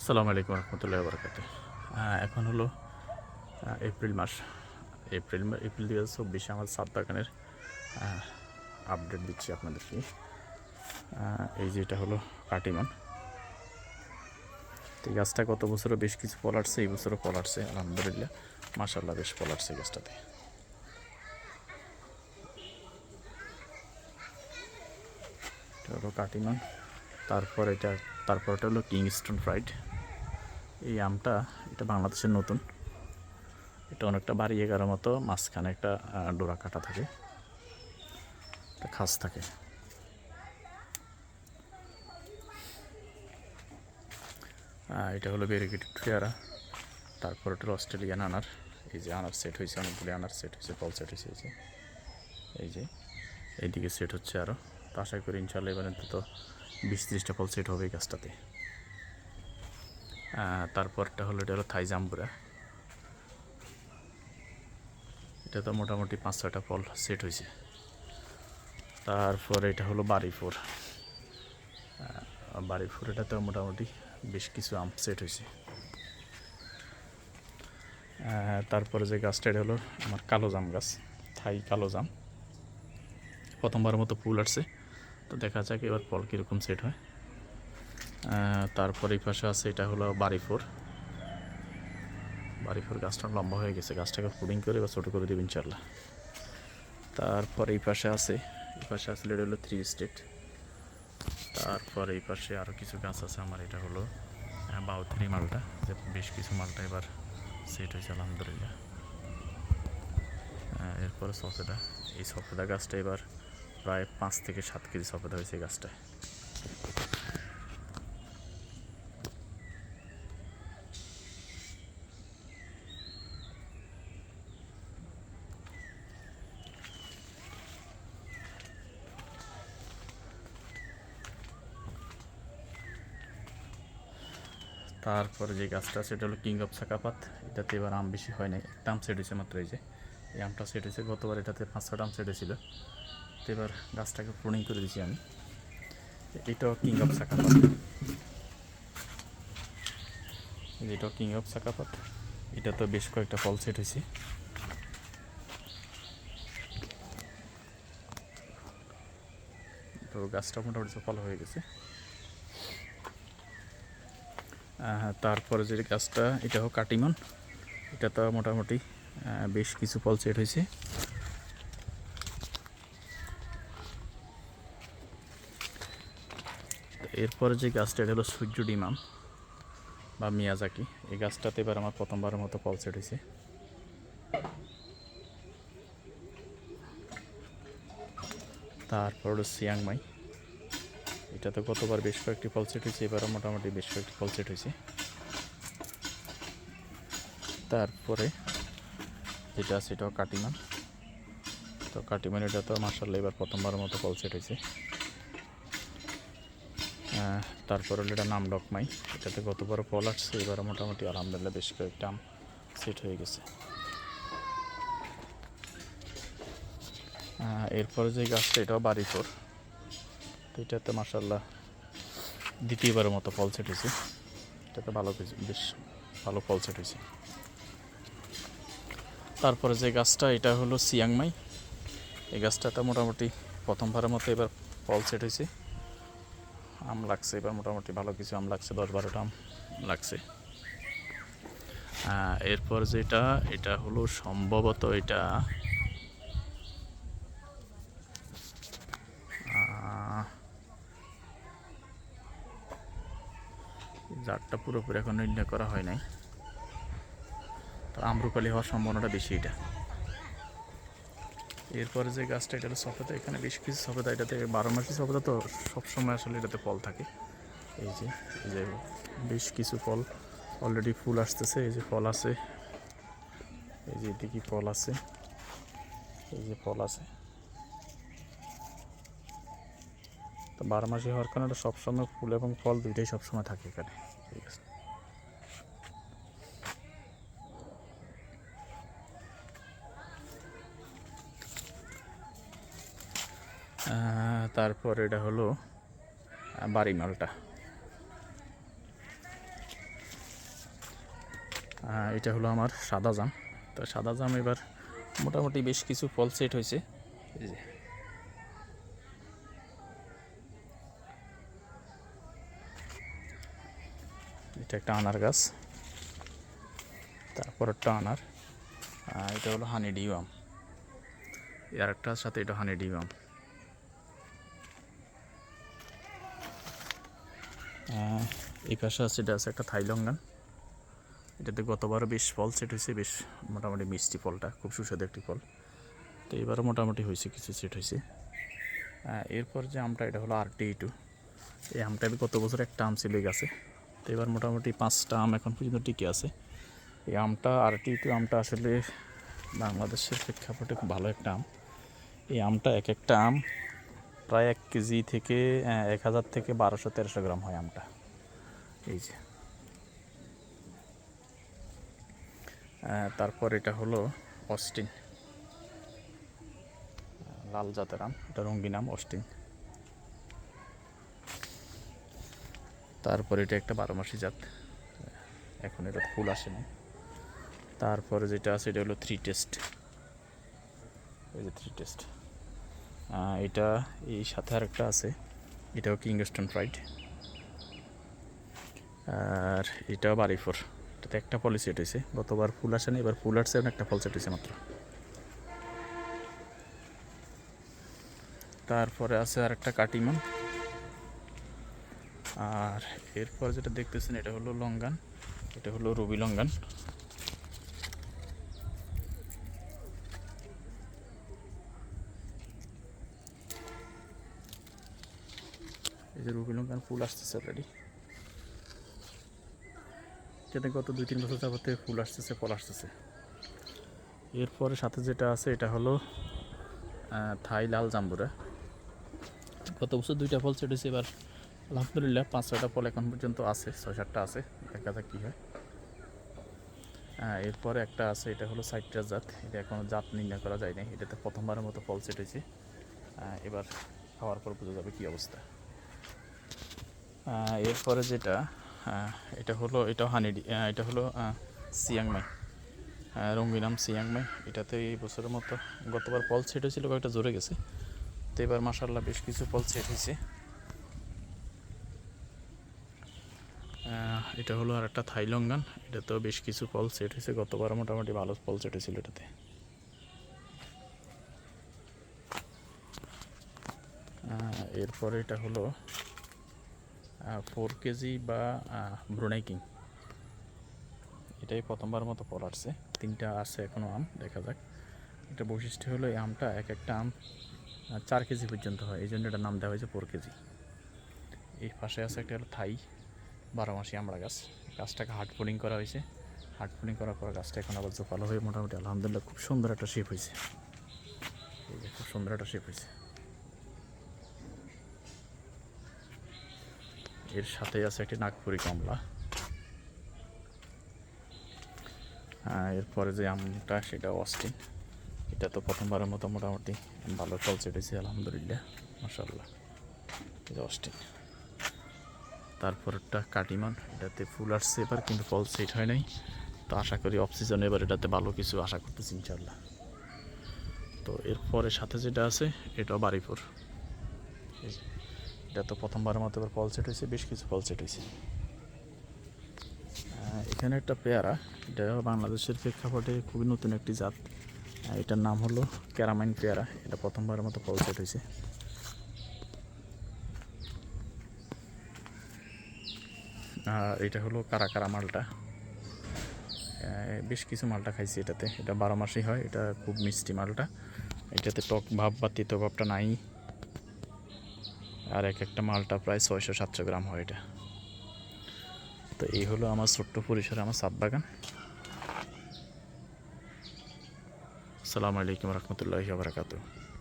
আসসালামু আলাইকুম রহমতুল্লাহ বরকাত এখন হলো এপ্রিল মাস। এপ্রিল এপ্রিল দু হাজার চব্বিশে আমার সাত বাগানের আপডেট দিচ্ছি আপনাদেরকে। এই যে এটা হলো কাটিমান। তো গাছটা গত বছরও বেশ কিছু ফল আসছে, এই বছরও ফল আসছে, আলহামদুলিল্লাহ। মাসাল্লাহ বেশ ফল আসছে গাছটাতে। এটা হলো কাটিমান। তারপর এটা তারপর এটা হলো কিংস্টোন ফ্রাইড। এই আমটা, এটা বাংলাদেশের নতুন। এটা অনেকটা বাড়ি এগারো মতো, মাঝখানে একটা ডোরা কাটা থাকে। একটা খাস থাকে। এটা হলো ভেরিগেটেড পেয়ারা। তারপর হলো অস্ট্রেলিয়ান আনার। এই যে আনার সেট হয়েছে, অনেকগুলি আনার সেট হয়েছে ফল সেট হয়েছে, এই যে। এই যে, এইদিকে সেট হচ্ছে আরও তো আশা করি ইনশাল্লাহ এবার তো বিশ ত্রিশটা ফল সেট হবে এই গাছটাতে। তারপরটা হলো, এটা হলো থাই জাম্বুরা। এটা তো মোটামুটি পাঁচ ছয়টা ফল সেট হয়েছে। তারপর এটা হলো বাড়িপুর বাড়িপুর এটাতে মোটামুটি বেশ কিছু আম সেট হয়েছে। তারপরে যে গাছটা, এটা হলো আমার কালো জাম গাছ, থাই কালো জাম। প্রথমবারের মতো ফুল আসছে। তো দেখা যাক এবার ফল কীরকম সেট হয়। তারপর এই পাশে আছে, এটা হলো বাড়িফোর। বাড়িফোর গাছটা লম্বা হয়ে গেছে, গাছটাকে ফুডিং করে বা ছোটো করে দেবেন ইনশাল্লাহ তারপর এই পাশে আছে, এই পাশে আসলে এটা হলো থ্রি স্টেট তারপর এই পাশে আরও কিছু গাছ আছে আমার, এটা হলো বাউথরি মালটা, যে বেশ কিছু মালটা এবার সেট হয়েছে, আলহামদুলিল্লাহ। এরপরে সফেদা, এই সফেদা গাছটা এবার প্রায় পাঁচ থেকে সাত কেজি সফেদা হয়েছে গাছটায়। তারপরে যে গাছটা এটা হলো কিং অফ সাকাপাত এটাতে এবার আম বেশি হয় নাই। একটা আম সেট হয়েছে মাত্র এই যে। এই আমটা সেট হয়েছে, গতবার এটাতে পাঁচ ছটা আম সেট হয়েছিল। তো এবার গাছটাকে প্রুনিং করে দিয়েছি আমি। এটাও কিং অফ সাকাপাত এটাও কিং অফ সাকাপাত এটা তো বেশ কয়েকটা ফল সেট হয়েছে। তো গাছটা মোটামুটি ফল হয়ে গেছে। তারপরে যে গাছটা, এটা হোক কাটিমন। এটা তো মোটামুটি বেশ কিছু ফল সেট হয়েছে। এরপরে যে গাছটা, এটা হলো সূর্য ডিমাম বা মিয়াজাকি। এই গাছটাতে এবার আমার প্রথমবারের মতো ফল সেট হয়েছে। তারপর হলো সিয়াংমাই। এটা তো গতবার বেশ কয়েকটি ফল সেট হয়েছে, এবারও মোটামুটি বেশ কয়েকটি ফল সেট হয়েছে। তারপরে যেটা আছে কাটিমান। তো কাটিমান এটা তো মার্শাল্লাহ এবার প্রথমবারের মতো ফল সেট হয়েছে। তারপর হলো এটা নাম ডকমাই এটাতে গতবারও ফল আসছে, এবারও মোটামুটি আলহামদুলিল্লাহ বেশ কয়েকটা আম সেট হয়ে গেছে। এরপরে যে গাছটা এটাও বাড়িপুর তো এটাতে মাসাল্লাহ দ্বিতীয়বারের মতো ফল সেট হয়েছে এটাতে ভালো বেশ ভালো ফল সেট হয়েছে তারপরে যে গাছটা, এটা হলো সিয়াংমাই। এই গাছটাতে মোটামুটি প্রথমবারের মতো এবার ফল সেট হয়েছে আম লাগছে, এবার মোটামুটি ভালো কিছু আম লাগছে দশ বারোটা আম লাগছে। এরপর যেটা, এটা হলো সম্ভবত এটা জাতটা পুরোপুরি এখন নির্ণয় করা হয় নাই। তো আম্রপালি হওয়ার সম্ভাবনাটা বেশি এটা। এরপরে যে গাছটা, এটা সফেদা। এখানে বেশ কিছু সফেদা। এটাতে বারো মাসি সফেদা তো সবসময় আসলে এটাতে ফল থাকে। এই যে এই যে বেশ কিছু ফল অলরেডি ফুল আসতেছে। এই যে ফল আছে। এই যে এদিকে ফল আছে। এই যে ফল আছে। তো বারো মাসি হওয়ার কারণে এটা সবসময় ফুল এবং ফল দুইটাই সবসময় থাকে এখানে। ঠিক আছে। তারপর এটা হলো বাড়ি মালটা এটা হলো আমার সাদা জাম। তো সাদা জাম এবার মোটামুটি বেশ কিছু ফল সেট হয়েছে। এই যে। এটা একটা আনার গাছ। তারপর একটা আনার। এটা হলো হানি ডিউ আম। এর একটার সাথে এটা হানি ডিউ আম। এই পাশে আছে, এটা আছে একটা থাইলঙ্গান এটাতে গতবারও বেশ ফল সেট হয়েছে, বেশ মোটামুটি মিষ্টি ফলটা, খুব সুস্বাদু একটি ফল। তো এবারও মোটামুটি হয়েছে, কিছু সেট হয়েছে। এরপর যে আমটা, এটা হলো আর টি টু এই আমটা গত বছর একটা আম ছিল গাছে। তো এবার মোটামুটি পাঁচটা আম এখন পর্যন্ত টিকে আছে। এই আমটা, আর টি টু আমটা আসলে বাংলাদেশের প্রেক্ষাপটে খুব ভালো একটা আম। এই আমটা এক একটা আম প্রায় এক কেজি থেকে এক হাজার থেকে বারোশো, তেরোশো গ্রাম হয় আমটা। এই যে। তারপর এটা হলো অস্টিন, লাল জাতের আম। এটা রঙ্গিন আম, অস্টিন। তারপর এটা একটা বারোমাসি জাত। এখন এটা ফুল আসে না তারপরে যেটা আছে, এটা হলো থ্রি টেস্ট এই যে থ্রি টেস্ট এটা এই সাথে আর একটা আছে। এটাও কিংস্টন ফ্রাইড আর এটাও বাড়ি ফোর এটাতে একটা পলিসি সেট হয়েছে গতবার ফুল আসে না এবার ফুল আসছে একটা ফল সেট হয়েছে মাত্র। তারপরে আছে আর একটা কাটিমান। আর এরপর যেটা দেখতেছেন, এটা হলো লঙ্গান, এটা হলো রবি লঙ্গান। এই যে রবি লঙ্কান ফুল আসতেছে অলরেডি যাতে গত দুই, তিন বছর যাবত ফুল আসতেছে, ফল আসতেছে। এরপরে সাথে যেটা আছে, এটা হলো থাই লাল জাম্বুরা। গত বছর দুইটা ফল ছেড়েছে, এবার আলহামদুলিল্লাহ, পাঁচ, ছয়টা ফল এখন পর্যন্ত আছে, ছয়, সাতটা আছে দেখা যাক কী হয় এরপরে একটা আছে, এটা হলো সাইট্রাস জাত, এটা এখনও জাত নির্ণয় করা যায়নি এটাতে প্রথমবারের মতো ফল ছেটেছে এবার খাওয়ার পর বোঝা যাবে কী অবস্থা। এরপরে যেটা এটা হলো, এটা হানিডি এটা হলো সিয়াংমাই। রঙ্গিনাম সিয়াংমাই, এটাতে এই বছরের মতো গতবার ফল সেট হয়েছিল, কয়েকটা জোরে গেছে। তো এবার মাসাল্লাহ বেশ কিছু ফল সেট হয়েছে। এটা হলো আর একটা থাইলঙ্গান এটাতেও বেশ কিছু ফল সেট হয়েছে। গতবার মোটামুটি ভালো ফল সেট হয়েছিল এটাতে। এরপরে এটা হলো ফোর কেজি বা ব্রুনাই কিং এটাই প্রথমবার মতো ফল আসছে। তিনটা আছে এখনও আম, দেখা যাক। এটা বৈশিষ্ট্য হলো এই আমটা এক একটা আম চার কেজি পর্যন্ত হয়। এই জন্য এটার নাম দেওয়া হয়েছে ফোর কেজি এই পাশে আছে একটা হলো থাই। বারো মাসি আমড়া গাছ। গাছটাকে হার্ড ফুডিং করা হয়েছে। হার্ড ফুডিং করার পর গাছটা এখন আবার জোপালো হয়ে মোটামুটি আলহামদুলিল্লাহ খুব সুন্দর একটা শেপ হয়েছে। খুব সুন্দর একটা শেপ হয়েছে। এর সাথে আছে একটি নাগপুরি কমলা। এরপরে যে আমটা, সেটা অস্টিন। এটা তো প্রথমবারের মতো মোটামুটি ভালো ফল চেটেছে আলহামদুলিল্লাহ মাসাল্লাহ এটা অস্টিন। তারপরটা কাটিমান, এটাতে ফুল আসছে এবার, কিন্তু ফল সেট হয় নাই। তো আশা করি অফ সিজনে এবার এটাতে ভালো কিছু আশা করতেছি ইনশাল্লাহ তো এরপরে সাথে যেটা আছে এটাও বাড়িপুর। এটা তো প্রথমবারের মতো এবার ফল সেট হয়েছে, বেশ কিছু ফল সেট হয়েছে। এখানে একটা পেয়ারা, এটা বাংলাদেশের প্রেক্ষাপটে খুবই নতুন একটি জাত। এটার নাম হলো ক্যারামাইন পেয়ারা, এটা প্রথমবারের মতো ফল সেট হয়েছে। আর এটা হলো কারা কারা মালটা বেশ কিছু মালটা খাইছি এটাতে। এটা বারো মাসই হয়, এটা খুব মিষ্টি মালটা। এটাতে টক ভাব বা তিতো ভাবটা নাই। আর এক একটা মালটা প্রায় ছয়শো সাতশো গ্রাম হয় এটা। তো এই হলো আমার ছোট্ট পরিসরে আমার সাত বাগান। আসসালামু আলাইকুম রহমতুল্লাহি বারাকাতু